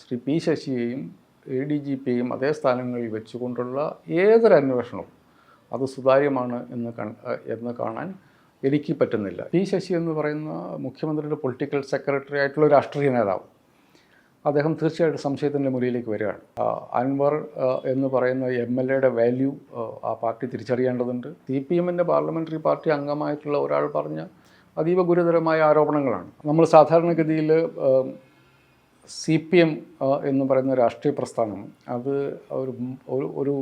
Shri P ശശിയെയും A D G പിയെയും അതേ സ്ഥാനങ്ങളിൽ വെച്ചുകൊണ്ടുള്ള ഏതൊരു അന്വേഷണവും അത് സുതാര്യമാണ് എന്ന് എന്ന് കാണാൻ എനിക്ക് പറ്റുന്നില്ല. പി ശശി എന്ന് പറയുന്ന മുഖ്യമന്ത്രിയുടെ പൊളിറ്റിക്കൽ സെക്രട്ടറി ആയിട്ടുള്ള ഒരു രാഷ്ട്രീയ നേതാവ് അദ്ദേഹം തീർച്ചയായിട്ടും സംശയത്തിന്റെ മുറിയിലേക്ക് വരികയാണ്. അൻവർ എന്ന് പറയുന്ന എം എൽ എയുടെ വാല്യൂ ആ പാർട്ടി തിരിച്ചറിയേണ്ടതുണ്ട്. സി പി എമ്മിന്റെ പാർലമെന്ററി പാർട്ടി അംഗമായിട്ടുള്ള ഒരാൾ പറഞ്ഞ അതീവ ഗുരുതരമായ ആരോപണങ്ങളാണ്. നമ്മൾ സാധാരണഗതിയിൽ സി പി എം എന്ന് പറയുന്ന രാഷ്ട്രീയ പ്രസ്ഥാനം അത് ഒരു ഒരു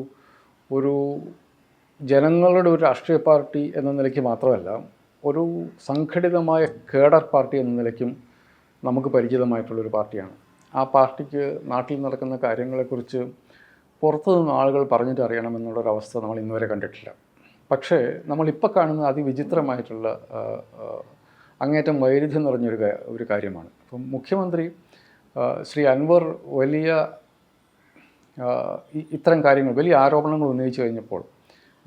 ഒരു ജനങ്ങളുടെ ഒരു രാഷ്ട്രീയ പാർട്ടി എന്ന നിലയ്ക്ക് മാത്രമല്ല ഒരു സംഘടിതമായ കേഡർ പാർട്ടി എന്ന നിലയ്ക്കും നമുക്ക് പരിചിതമായിട്ടുള്ളൊരു പാർട്ടിയാണ്. ആ പാർട്ടിക്ക് നാട്ടിൽ നടക്കുന്ന കാര്യങ്ങളെക്കുറിച്ച് പുറത്തു നിന്ന് ആളുകൾ പറഞ്ഞിട്ട് അറിയണമെന്നുള്ളൊരവസ്ഥ നമ്മൾ ഇന്നുവരെ കണ്ടിട്ടില്ല. പക്ഷേ നമ്മളിപ്പോൾ കാണുന്ന അതിവിചിത്രമായിട്ടുള്ള അങ്ങേറ്റം വൈരുദ്ധ്യം നിറഞ്ഞൊരു ഒരു കാര്യമാണ്. അപ്പം മുഖ്യമന്ത്രി ശ്രീ അൻവർ വലിയ ഇത്തരം കാര്യങ്ങൾ വലിയ ആരോപണങ്ങൾ ഉന്നയിച്ചു കഴിഞ്ഞപ്പോൾ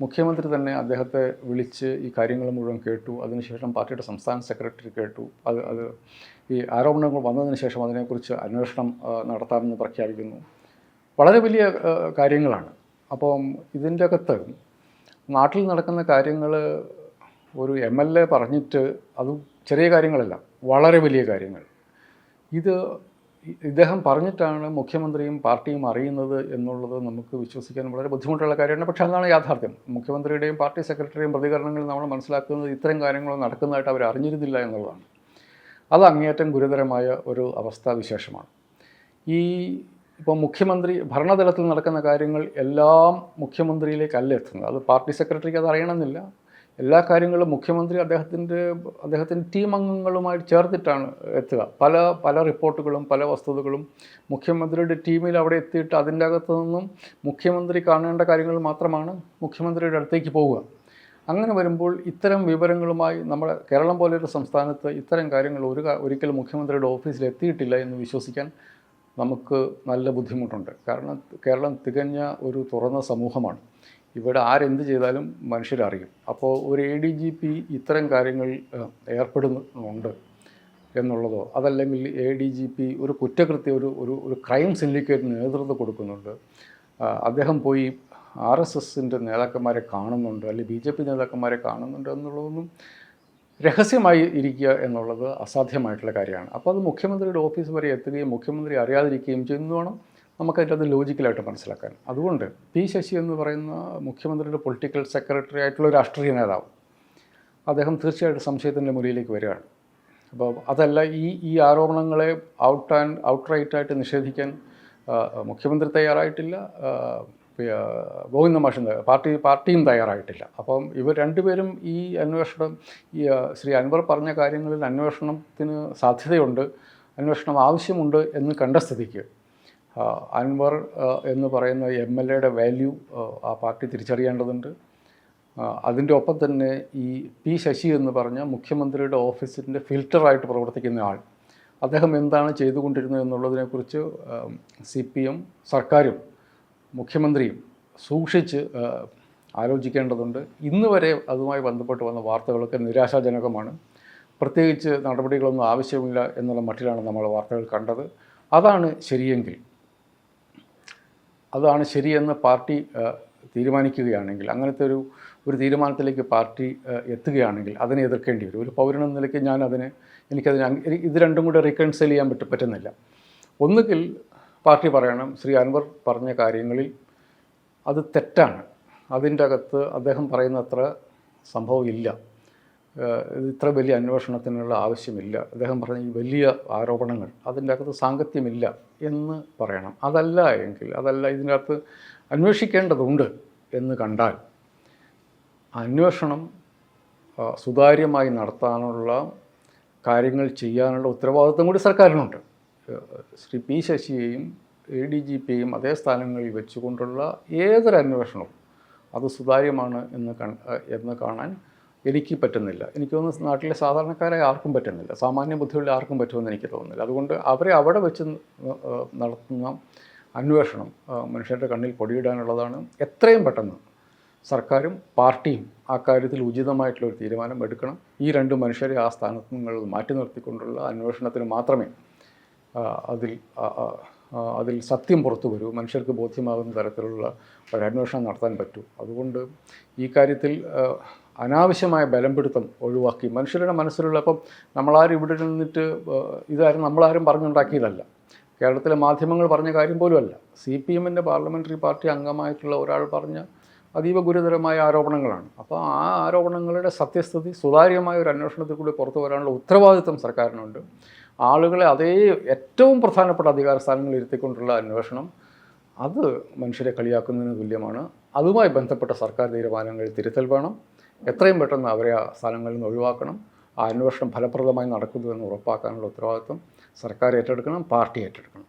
മുഖ്യമന്ത്രി തന്നെ അദ്ദേഹത്തെ വിളിച്ച് ഈ കാര്യങ്ങൾ മുഴുവൻ കേട്ടു. അതിനുശേഷം പാർട്ടിയുടെ സംസ്ഥാന സെക്രട്ടറി കേട്ടു. അത് അത് ഈ ആരോപണങ്ങൾ വന്നതിന് ശേഷം അതിനെക്കുറിച്ച് അന്വേഷണം നടത്താമെന്ന് പ്രഖ്യാപിക്കുന്നു. വളരെ വലിയ കാര്യങ്ങളാണ്. അപ്പം ഇതിന്റെ അകത്ത് നാട്ടിൽ നടക്കുന്ന കാര്യങ്ങൾ ഒരു എം എൽ എ പറഞ്ഞിട്ട് അതും ചെറിയ കാര്യങ്ങളല്ല വളരെ വലിയ കാര്യങ്ങൾ. ഇത് ഇദ്ദേഹം പറഞ്ഞിട്ടാണ് മുഖ്യമന്ത്രിയും പാർട്ടിയും അറിയുന്നത് എന്നുള്ളത് നമുക്ക് വിശ്വസിക്കാൻ വളരെ ബുദ്ധിമുട്ടുള്ള കാര്യമാണ്. പക്ഷേ അതാണ് യാഥാർത്ഥ്യം. മുഖ്യമന്ത്രിയുടെയും പാർട്ടി സെക്രട്ടറിയും പ്രതികരണങ്ങൾ നമ്മൾ മനസ്സിലാക്കുന്നത് ഇത്തരം കാര്യങ്ങൾ നടക്കുന്നതായിട്ട് അവർ അറിഞ്ഞിരുന്നില്ല എന്നുള്ളതാണ്. അത് അങ്ങേയറ്റം ഗുരുതരമായ ഒരു അവസ്ഥാവിശേഷമാണ്. ഈ ഇപ്പോൾ മുഖ്യമന്ത്രി ഭരണതലത്തിൽ നടക്കുന്ന കാര്യങ്ങൾ എല്ലാം മുഖ്യമന്ത്രിയിലേക്കല്ല എത്തുന്നത്. അത് പാർട്ടി സെക്രട്ടറിക്ക് അത് അറിയണമെന്നില്ല. എല്ലാ കാര്യങ്ങളും മുഖ്യമന്ത്രി അദ്ദേഹത്തിന്റെ അദ്ദേഹത്തിന്റെ ടീം അംഗങ്ങളുമായി ചേർത്തിട്ടാണ് എത്തുക. പല പല റിപ്പോർട്ടുകളും പല വസ്തുതകളും മുഖ്യമന്ത്രിയുടെ ടീമിൽ അവിടെ എത്തിയിട്ട് അതിന്റെ അകത്തു നിന്നും മുഖ്യമന്ത്രി കാണേണ്ട കാര്യങ്ങൾ മാത്രമാണ് മുഖ്യമന്ത്രിയുടെ അടുത്തേക്ക് പോവുക. അങ്ങനെ വരുമ്പോൾ ഇത്തരം വിവരങ്ങളുമായി നമ്മുടെ കേരളം പോലൊരു സംസ്ഥാനത്ത് ഇത്തരം കാര്യങ്ങൾ ഒരു ഒരിക്കലും മുഖ്യമന്ത്രിയുടെ ഓഫീസിൽ എത്തിയിട്ടില്ല എന്ന് വിശ്വസിക്കാൻ നമുക്ക് നല്ല ബുദ്ധിമുട്ടുണ്ട്. കാരണം കേരളം തികഞ്ഞ ഒരു തുറന്ന സമൂഹമാണ്. ഇവിടെ ആരെന്ത് ചെയ്താലും മനുഷ്യരറിയും. അപ്പോൾ ഒരു എ ഡി ജി പി ഇത്തരം കാര്യങ്ങൾ ഏർപ്പെടുന്നുണ്ട് എന്നുള്ളതോ അതല്ലെങ്കിൽ എ ഡി ജി പി ഒരു കുറ്റകൃത്യ ഒരു ഒരു ഒരു ക്രൈം സിൻഡിക്കേറ്റിന് നേതൃത്വം കൊടുക്കുന്നുണ്ട്. അദ്ദേഹം പോയി ആർ എസ് എസിന്റെ നേതാക്കന്മാരെ കാണുന്നുണ്ട് അല്ലെങ്കിൽ ബി ജെ പി നേതാക്കന്മാരെ കാണുന്നുണ്ട് എന്നുള്ളതൊന്നും രഹസ്യമായി ഇരിക്കുക എന്നുള്ളത് അസാധ്യമായിട്ടുള്ള കാര്യമാണ്. അപ്പോൾ അത് മുഖ്യമന്ത്രിയുടെ ഓഫീസ് വരെ എത്തുകയും മുഖ്യമന്ത്രി അറിയാതിരിക്കുകയും ചെയ്യുന്നു നമുക്കതിന്റെ അത് ലോജിക്കലായിട്ട് മനസ്സിലാക്കാൻ. അതുകൊണ്ട് പി ശശി എന്ന് പറയുന്ന മുഖ്യമന്ത്രിയുടെ പൊളിറ്റിക്കൽ സെക്രട്ടറി ആയിട്ടുള്ള ഒരു രാഷ്ട്രീയ നേതാവ് അദ്ദേഹം തീർച്ചയായിട്ടും സംശയത്തിന്റെ മുറിയിലേക്ക് വരികയാണ്. അപ്പോൾ അതല്ല ഈ ഈ ആരോപണങ്ങളെ ഔട്ട് ആൻഡ് ഔട്ട് റൈറ്റായിട്ട് നിഷേധിക്കാൻ മുഖ്യമന്ത്രി തയ്യാറായിട്ടില്ല ഗോവിന്ദ മാഷൻ പാർട്ടി പാർട്ടിയും തയ്യാറായിട്ടില്ല. അപ്പം ഇവർ രണ്ടുപേരും ഈ അന്വേഷണം ഈ ശ്രീ അൻവർ പറഞ്ഞ കാര്യങ്ങളിൽ അന്വേഷണത്തിന് സാധ്യതയുണ്ട് അന്വേഷണം ആവശ്യമുണ്ട് എന്ന് കണ്ട സ്ഥിതിക്ക് അൻവർ എന്ന് പറയുന്ന എം എൽ എയുടെ വാല്യൂ ആ പാർട്ടി തിരിച്ചറിയേണ്ടതുണ്ട്. അതിന്റെ ഒപ്പം തന്നെ ഈ പി ശശി എന്ന് പറഞ്ഞ മുഖ്യമന്ത്രിയുടെ ഓഫീസിന്റെ ഫിൽറ്ററായിട്ട് പ്രവർത്തിക്കുന്ന ആൾ. അദ്ദേഹം എന്താണ് ചെയ്തുകൊണ്ടിരുന്നത് എന്നുള്ളതിനെക്കുറിച്ച് സി പി എം സർക്കാരും മുഖ്യമന്ത്രിയും സൂക്ഷിച്ച് ആലോചിക്കേണ്ടതുണ്ട്. ഇന്ന് വരെ അതുമായി ബന്ധപ്പെട്ട് വന്ന വാർത്തകളൊക്കെ നിരാശാജനകമാണ്. പ്രത്യേകിച്ച് നടപടികളൊന്നും ആവശ്യമില്ല എന്നുള്ള മട്ടിലാണ് നമ്മൾ വാർത്തകൾ കണ്ടത്. അതാണ് ശരിയെങ്കിൽ. അതാണ് ശരിയെന്ന് പാർട്ടി തീരുമാനിക്കുകയാണെങ്കിൽ അങ്ങനത്തെ ഒരു ഒരു തീരുമാനത്തിലേക്ക് പാർട്ടി എത്തുകയാണെങ്കിൽ അതിനെ എതിർക്കേണ്ടി വരും. ഒരു പൗരനെന്ന നിലയ്ക്ക് ഞാൻ അതിനെ എനിക്കതിന് ഇത് രണ്ടും കൂടെ റീകൺസൈൽ ചെയ്യാൻ പറ്റും പറ്റുന്നില്ല. ഒന്നുകിൽ പാർട്ടി പറയണം ശ്രീ അൻവർ പറഞ്ഞ കാര്യങ്ങളിൽ അത് തെറ്റാണ്. അതിന്റെ അകത്ത് അദ്ദേഹം പറയുന്ന അത്ര ഇത്ര വലിയ അന്വേഷണത്തിനുള്ള ആവശ്യമില്ല. അദ്ദേഹം പറഞ്ഞ ഈ വലിയ ആരോപണങ്ങൾ അതിന്റെ അകത്ത് സാങ്കത്യമില്ല എന്ന് പറയണം. അതല്ല എങ്കിൽ അതല്ല ഇതിന്റെ അകത്ത് അന്വേഷിക്കേണ്ടതുണ്ട് എന്ന് കണ്ടാൽ അന്വേഷണം സുതാര്യമായി നടത്താനുള്ള കാര്യങ്ങൾ ചെയ്യാനുള്ള ഉത്തരവാദിത്വം കൂടി സർക്കാരിനുണ്ട്. ശ്രീ പി ശശിയെയും എ ഡി ജി പിയെയും അതേ സ്ഥാനങ്ങളിൽ വെച്ചുകൊണ്ടുള്ള ഏതൊരു അന്വേഷണവും അത് സുതാര്യമാണ് എന്ന് എന്ന് കാണാൻ എനിക്ക് പറ്റുന്നില്ല. എനിക്ക് തോന്നുന്നു നാട്ടിലെ സാധാരണക്കാരെ ആർക്കും പറ്റുന്നില്ല. സാമാന്യ ബുദ്ധിയുള്ള ആർക്കും പറ്റുമെന്ന് എനിക്ക് തോന്നുന്നില്ല. അതുകൊണ്ട് അവരെ അവിടെ വെച്ച് നടത്തുന്ന അന്വേഷണം മനുഷ്യരുടെ കണ്ണിൽ പൊടിയിടാനുള്ളതാണ് എത്രയും പെട്ടെന്ന് സർക്കാരും പാർട്ടിയും ആ കാര്യത്തിൽ ഉചിതമായിട്ടുള്ള ഒരു തീരുമാനം എടുക്കണം. ഈ രണ്ട് മനുഷ്യരെ ആ സ്ഥാനത്ത് നിങ്ങൾ മാറ്റി നിർത്തിക്കൊണ്ടുള്ള അന്വേഷണത്തിന് മാത്രമേ അതിൽ അതിൽ സത്യം പുറത്തു വരൂ. മനുഷ്യർക്ക് ബോധ്യമാകുന്ന തരത്തിലുള്ള ഒരു അന്വേഷണം നടത്താൻ പറ്റൂ. അതുകൊണ്ട് ഈ കാര്യത്തിൽ അനാവശ്യമായ ബലംപിടുത്തം ഒഴിവാക്കി. മനുഷ്യരുടെ മനസ്സിലുള്ള ഇപ്പം നമ്മളാരും ഇവിടെ നിന്നിട്ട് ഇതാരും നമ്മളാരും പറഞ്ഞുണ്ടാക്കിയതല്ല. കേരളത്തിലെ മാധ്യമങ്ങൾ പറഞ്ഞ കാര്യം പോലുമല്ല. സി പി എമ്മിന്റെ പാർലമെന്ററി പാർട്ടി അംഗമായിട്ടുള്ള ഒരാൾ പറഞ്ഞ അതീവ ഗുരുതരമായ ആരോപണങ്ങളാണ്. അപ്പോൾ ആ ആരോപണങ്ങളുടെ സത്യസ്ഥിതി സുതാര്യമായ ഒരു അന്വേഷണത്തിൽ കൂടി പുറത്തു വരാനുള്ള ഉത്തരവാദിത്വം സർക്കാരിനുണ്ട്. ആളുകളെ അതേ ഏറ്റവും പ്രധാനപ്പെട്ട അധികാര സ്ഥാനങ്ങളിൽ ഇരുത്തിക്കൊണ്ടുള്ള അന്വേഷണം അത് മനുഷ്യരെ കളിയാക്കുന്നതിന് തുല്യമാണ്. അതുമായി ബന്ധപ്പെട്ട സർക്കാർ തീരുമാനങ്ങളിൽ തിരുത്തൽ വേണം. എത്രയും പെട്ടെന്ന് അവരെ ആ സ്ഥലങ്ങളിൽ നിന്ന് ഒഴിവാക്കണം. ആ അന്വേഷണം ഫലപ്രദമായി നടക്കുന്നു എന്ന് ഉറപ്പാക്കാനുള്ള ഉത്തരവാദിത്വം സർക്കാർ ഏറ്റെടുക്കണം പാർട്ടി ഏറ്റെടുക്കണം.